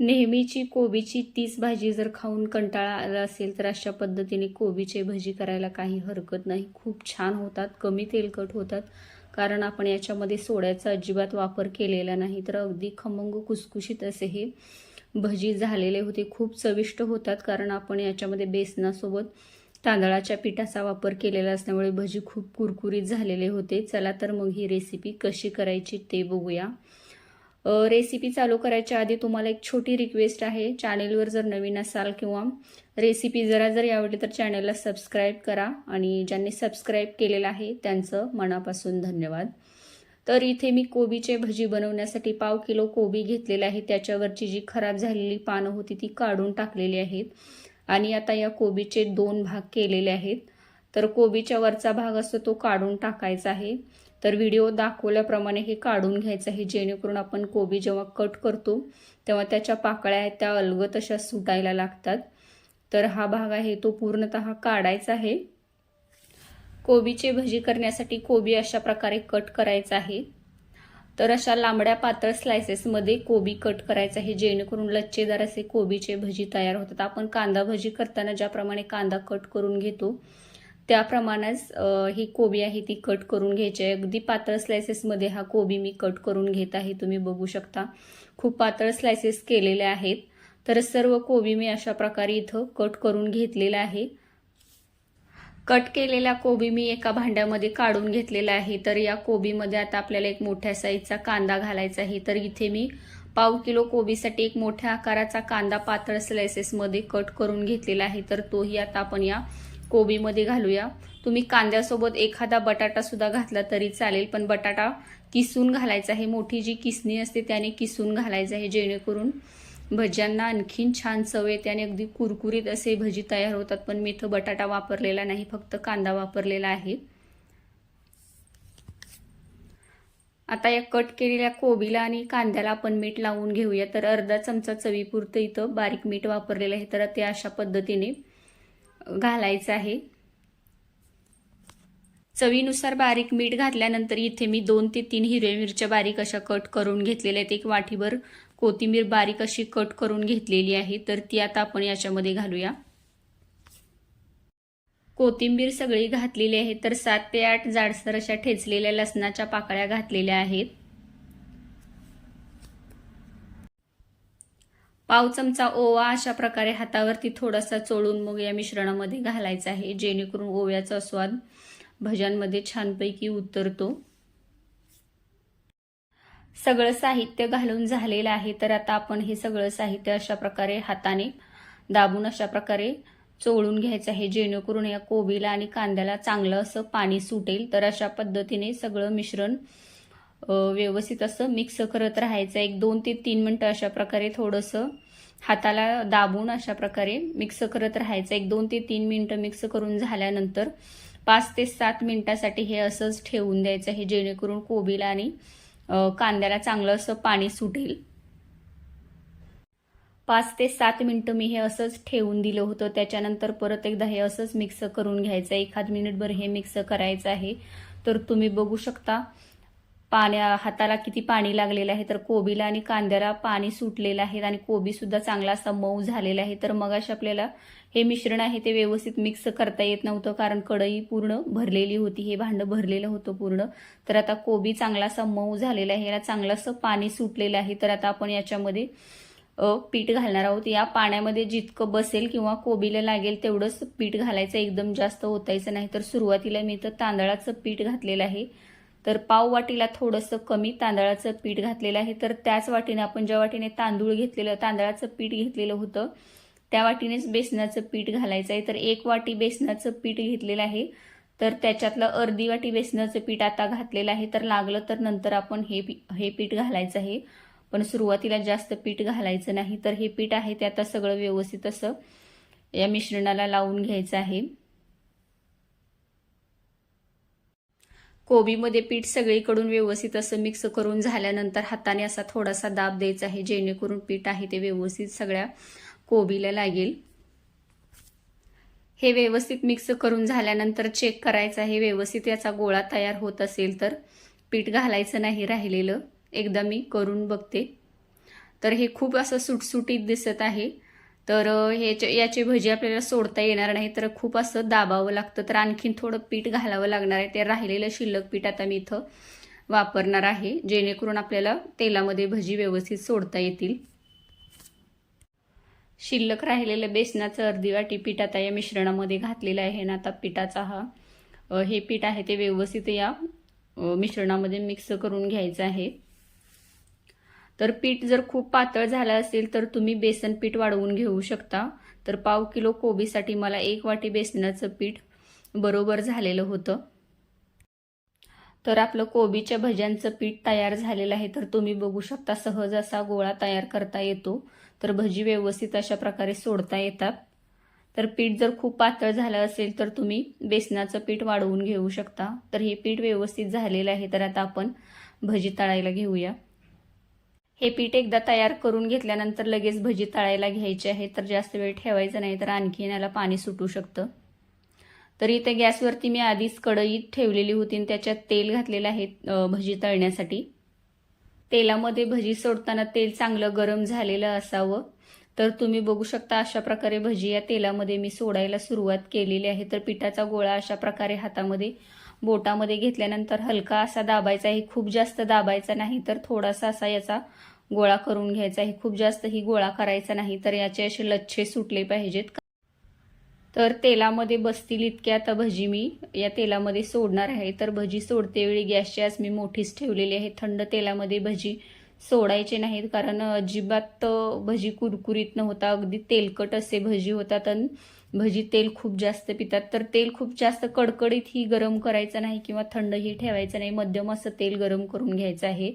नेहमीची कोबीची तीच भाजी जर खाऊन कंटाळा आला असेल तर अशा पद्धतीने कोबीचे भजी करायला काही हरकत नाही. खूप छान होतात कमी तेलकट होतात कारण आपण याच्यामध्ये सोड्याचा अजिबात वापर केलेला नाही. तर अगदी खमंग कुसकुशीत असे हे भजी झालेले होते. खूप चविष्ट होतात कारण आपण याच्यामध्ये बेसनासोबत तांदळाच्या पिठाचा वापर केलेला असल्यामुळे भजी खूप कुरकुरीत झालेले होते. चला तर मग ही रेसिपी कशी करायची ते बघूया. रेसिपी चालू करायच्या आधी तुम्हाला एक छोटी रिक्वेस्ट आहे. चॅनेलवर जर नवीन असाल किंवा रेसिपी जरा जरी आवडली तर चॅनेलला सबस्क्राईब करा आणि ज्यांनी सबस्क्राईब केलेलं आहे त्यांचं मनापासून धन्यवाद. तर इथे मी कोबीचे भजी बनवण्यासाठी पाव किलो कोबी घेतलेले आहे. त्याच्यावरची जी खराब झालेली पानं होती ती काढून टाकलेली आहेत. आणि आता या कोबीचे दोन भाग केलेले आहेत. तर कोबीच्या वरचा भाग असतो तो काढून टाकायचा आहे. तर व्हिडिओ दाखवल्याप्रमाणे हे काढून घ्यायचं आहे. जेणेकरून आपण कोबी जेव्हा कट करतो तेव्हा त्याच्या पाकळ्या आहेत त्या अलगत अशा सुटायला लागतात. तर हा भाग आहे तो पूर्णतः काढायचा आहे. कोबीची भजी करण्यासाठी कोबी अशा प्रकारे कट करायचा आहे. तर अशा लांबड्या पातळ स्लायसेसमध्ये कोबी कट करायचा आहे जेणेकरून लच्चेदार असे कोबीचे भजी तयार होतात. आपण कांदा भजी करताना ज्याप्रमाणे कांदा कट करून घेतो त्याप्रमाणेच ही कोबी आहे ती कट करून घ्यायची. आहे अगदी पातळ स्लायसेसमध्ये हा कोबी मी कट करून घेत आहे तुम्ही बघू शकता. खूप पातळ स्लायसेस केलेले आहेत. तर सर्व कोबी मी अशा प्रकारे इथं कट करून घेतलेला आहे. कट केलेला कोबी मी एका भांड्यामध्ये काढून घेतलेला आहे. तर या कोबीमध्ये आता आपल्याला एक मोठ्या साईजचा कांदा घालायचा आहे. तर इथे मी पाव किलो कोबीसाठी एक मोठ्या आकाराचा कांदा पातळ स्लायसेसमध्ये कट करून घेतलेला आहे. तर तोही आता आपण या कोबीमध्ये घालूया. तुम्ही कांद्यासोबत एखादा बटाटासुद्धा घातला तरी चालेल पण बटाटा किसून घालायचा आहे. मोठी जी किसणी असते त्याने किसून घालायचं आहे जेणेकरून भज्यांना आणखीन छान चव येते आणि अगदी कुरकुरीत असे भजी तयार होतात. पण मी इथं बटाटा वापरलेला नाही फक्त कांदा वापरलेला आहे. आता या कट केलेल्या कोबीला आणि कांद्याला आपण मीठ लावून घेऊया. तर अर्धा चमचा चवीपुरतं इथं बारीक मीठ वापरलेलं आहे. तर ते अशा पद्धतीने घालायचं आहे. चवीनुसार बारीक मीठ घातल्यानंतर इथे मी दोन ते तीन हिरव्या मिरच्या बारीक अशा कट करून घेतलेल्या आहेत. एक वाटीभर कोथिंबीर बारीक अशी कट करून घेतलेली आहे. तर ती आता आपण याच्यामध्ये घालूया. कोथिंबीर सगळी घातलेली आहे. तर सात ते आठ जाडसर अशा ठेचलेल्या लसणाच्या पाकळ्या घातलेल्या आहेत. पाव चमचा ओवा अशा प्रकारे हातावरती थोडासा चोळून मग या मिश्रणामध्ये घालायचा आहे जेणेकरून ओव्याचा स्वाद भज्यांमध्ये छानपैकी उतरतो. सगळं साहित्य घालून झालेलं आहे तर आता आपण हे सगळं साहित्य अशा प्रकारे हाताने दाबून अशा प्रकारे चोळून घ्यायचं आहे जेणेकरून या कोबीला आणि कांद्याला चांगलं असं पाणी सुटेल. तर अशा पद्धतीने सगळं मिश्रण व्यवस्थित असं मिक्स करत राहायचं. एक दोन ते तीन मिनटं अशा प्रकारे थोडंसं हाताला दाबून अशा प्रकारे मिक्स करत राहायचं. एक दोन ते तीन मिनटं मिक्स करून झाल्यानंतर पाच ते सात मिनिटासाठी हे असंच ठेवून द्यायचं हे जेणेकरून कोबीला आणि कांद्याला चांगलं असं पाणी सुटेल. पाच ते सात मिनटं मी हे असंच ठेवून दिलं होतं. त्याच्यानंतर परत एकदा हे असंच मिक्स करून घ्यायचं आहे. एखाद मिनिटभर हे मिक्स करायचं आहे. तर तुम्ही बघू शकता पाण्या हाताला किती पाणी लागलेलं आहे तर कोबीला आणि कांद्याला पाणी सुटलेलं आहे आणि कोबीसुद्धा चांगला असा मऊ झालेला आहे. तर मग अशा आपल्याला हे मिश्रण आहे ते व्यवस्थित मिक्स करता येत नव्हतं कारण कढई पूर्ण भरलेली होती हे भांडं भरलेलं होतं पूर्ण. तर आता कोबी चांगला असा मऊ झालेला आहे याला चांगलं असं पाणी सुटलेलं आहे. तर आता आपण याच्यामध्ये पीठ घालणार आहोत. या पाण्यामध्ये जितकं बसेल किंवा कोबीला लागेल तेवढंच पीठ घालायचं. एकदम जास्त होतायचं नाही. तर सुरुवातीला मी तर तांदळाचं पीठ घातलेलं आहे. तर पाव वाटीला थोडंसं कमी तांदळाचं पीठ घातलेलं आहे. तर त्याच वाटीने आपण ज्या वाटीने तांदूळ घेतलेलं तांदळाचं पीठ घेतलेलं होतं त्या वाटीनेच बेसनाचं पीठ घालायचं आहे. तर एक वाटी बेसनाचं पीठ घेतलेलं आहे. तर त्याच्यातलं अर्धी वाटी बेसनाचं पीठ आता घातलेलं आहे. तर लागलं तर नंतर आपण हे पी- हे पीठ घालायचं आहे. पण सुरुवातीला जास्त पीठ घालायचं नाही. तर हे पीठ आहे ते आता सगळं व्यवस्थित असं या मिश्रणाला लावून घ्यायचं आहे. कोबीमध्ये पीठ सगळीकडून व्यवस्थित असं मिक्स करून झाल्यानंतर हाताने असा थोडासा दाब द्यायचा आहे जेणेकरून पीठ आहे ते व्यवस्थित सगळ्या कोबीला लागेल. हे व्यवस्थित मिक्स करून झाल्यानंतर चेक करायचं आहे व्यवस्थित याचा गोळा तयार होत असेल तर पीठ घालायचं नाही राहिलेलं. एकदा मी करून बघते. तर हे खूप असं सुटसुटीत दिसत आहे. तर हे ह्याचे याची भजी आपल्याला सोडता येणार नाही तर खूप असं दाबावं लागतं. तर आणखीन थोडं पीठ घालावं लागणार आहे. ते राहिलेलं शिल्लक पीठ आता मी इथं वापरणार आहे जेणेकरून आपल्याला तेलामध्ये भजी व्यवस्थित सोडता येतील. शिल्लक राहिलेलं बेसनाचं अर्धी वाटी पीठ आता या मिश्रणामध्ये घातलेलं आहे ना आता पिठाचा हा हे पीठ आहे ते व्यवस्थित या मिश्रणामध्ये मिक्स करून घ्यायचं आहे. तर पीठ जर खूप पातळ झालं असेल तर तुम्ही बेसन पीठ वाढवून घेऊ शकता. तर पाव किलो कोबीसाठी मला एक वाटी बेसनाचं पीठ बरोबर झालेलं होतं. तर आपलं कोबीच्या भज्यांचं पीठ तयार झालेलं आहे तर तुम्ही बघू शकता सहज असा गोळा तयार करता येतो. तर भजी व्यवस्थित अशा प्रकारे सोडता येतात. तर पीठ जर खूप पातळ झालं असेल तर तुम्ही बेसनाचं पीठ वाढवून घेऊ शकता. तर हे पीठ व्यवस्थित झालेलं आहे तर आता आपण भजी तळायला घेऊया. हे पीठ एकदा तयार करून घेतल्यानंतर लगेच भजी तळायला घ्यायची आहे. तर जास्त वेळ ठेवायचं नाही तर आणखीन याला पाणी सुटू शकतं. तर इथे गॅसवरती मी आधीच कढईत ठेवलेली होती आणि त्याच्यात तेल घातलेलं आहे भजी तळण्यासाठी. तेलामध्ये भजी सोडताना तेल चांगलं गरम झालेलं असावं. तर तुम्ही बघू शकता अशा प्रकारे भजी या तेलामध्ये मी सोडायला सुरुवात केलेली आहे. तर पिठाचा गोळा अशा प्रकारे हातामध्ये बोटामध्ये घेतल्यानंतर हलका असा दाबायचा आहे खूप जास्त दाबायचा नाही तर थोडासा असा याचा गोळा करून घ्यायचा आहे खूप जास्त ही गोळा करायचा नाही तर याचे असे लच्छे सुटले पाहिजेत. तर तेलामध्ये बसतील इतक्या आता भजी मी. या तेलामध्ये सोडणार आहे. तर भजी सोडते वेळी गॅसची आज मी मोठीच ठेवलेली आहे. थंड तेलामध्ये भजी सोडायचे नाहीत कारण अजिबात भजी कुरकुरीत नव्हता. अगदी तेलकट असे भजी होतात आणि भजी तेल खूप जास्त पितात. तर तेल खूप जास्त कडकडीत ही गरम करायचं नाही किंवा थंडही ठेवायचं नाही. मध्यम असं तेल गरम करून घ्यायचं आहे.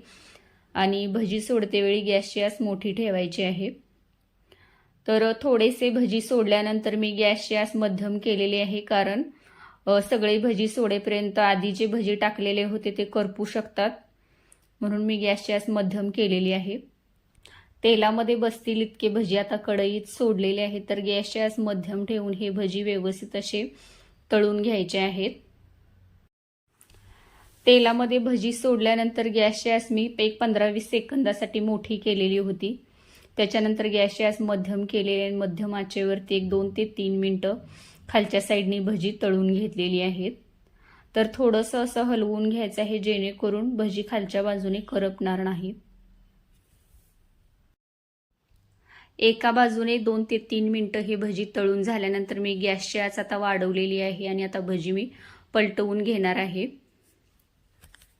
आणि भजी सोडते वेळी गॅसची आस मोठी ठेवायची आहे. तर थोडेसे भजी सोडल्यानंतर मी गॅसची आस मध्यम केलेली आहे. कारण सगळे भजी सोडेपर्यंत आधी जे भजी टाकलेले होते ते करपू शकतात. म्हणून मी गॅसची आस मध्यम केलेली आहे. तेलामध्ये बसतील इतके भजी आता कढईत सोडलेले आहेत तर गॅसची आस मध्यम ठेवून हे भजी व्यवस्थित असे तळून घ्यायचे आहेत. तेलामध्ये भजी सोडल्यानंतर गॅसची आस मी एक पंधरा वीस सेकंदासाठी मोठी केलेली होती. त्याच्यानंतर गॅसची आस मध्यम केलेली आणि मध्यम आचेवरती एक दोन ते तीन मिनटं खालच्या साईडनी भजी तळून घेतलेली आहेत. तर थोडंसं असं हलवून घ्यायचं आहे जेणेकरून भजी खालच्या बाजूने करपणार नाही. एका बाजूने दोन ते तीन मिनटं हे भजी तळून झाल्यानंतर मी गॅसची आच आता वाढवलेली आहे आणि आता भजी मी पलटवून घेणार आहे.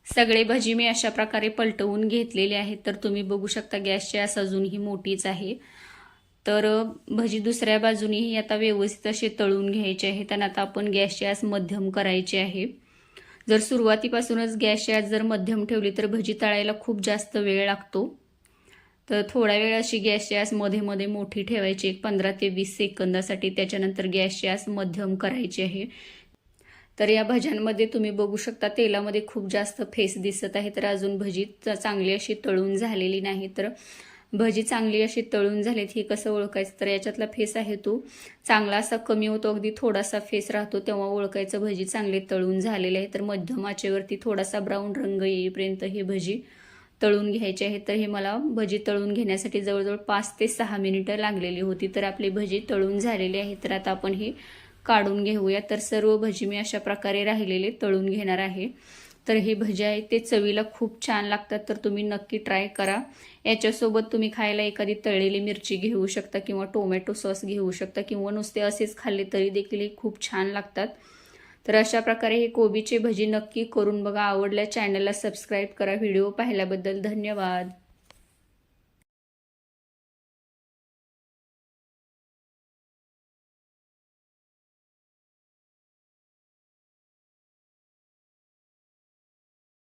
सगळे भजी मी अशा प्रकारे पलटवून घेतलेले आहेत तर तुम्ही बघू शकता गॅसची आस अजूनही मोठीच आहे. तर भजी दुसऱ्या बाजूनेही आता व्यवस्थित असे तळून घ्यायचे आहेत आणि आता आपण गॅसची आस मध्यम करायची आहे. जर सुरुवातीपासूनच गॅसची आस जर मध्यम ठेवली तर भजी तळायला खूप जास्त वेळ लागतो. तर थोडा वेळ अशी गॅसची आसमध्ये मध्ये मोठी ठेवायची एक पंधरा ते वीस सेकंदासाठी त्याच्यानंतर गॅसची आस मध्यम करायची आहे. तर या भज्यांमध्ये तुम्ही बघू शकता तेलामध्ये खूप जास्त फेस दिसत आहे तर अजून भजी चांगली अशी तळून झालेली नाही. तर भजी चांगली अशी तळून झालीत हे कसं ओळखायचं? तर याच्यातला फेस आहे तो. चांगला असा कमी होतो अगदी थोडासा फेस राहतो तेव्हा ओळखायचं भजी चांगले तळून झालेले आहे. तर मध्यम आचेवरती थोडासा ब्राऊन रंग येईपर्यंत हे भजी तळून घ्यायचे आहे तर हे मला भजी तळून घेण्यासाठी जवळजवळ पाच ते सहा मिनिटं लागलेली होती. तर आपली भजी तळून झालेली आहे. तर आता आपण हे काढून घेऊया. तर सर्व भजी मी अशा प्रकारे राहिलेले तळून घेणार आहे. तर हे भजी आहे ते चवीला खूप छान लागतात तर तुम्ही नक्की ट्राय करा. याच्यासोबत तुम्ही खायला एखादी तळलेली मिरची घेऊ शकता किंवा टोमॅटो सॉस घेऊ शकता किंवा नुसते असेच खाल्ले तरी देखील हे खूप छान लागतात. तर अशा प्रकारे हे कोबीचे भजी नक्की करून बघा. आवडल्या चॅनलला सबस्क्राईब करा. व्हिडिओ पाहिल्याबद्दल धन्यवाद.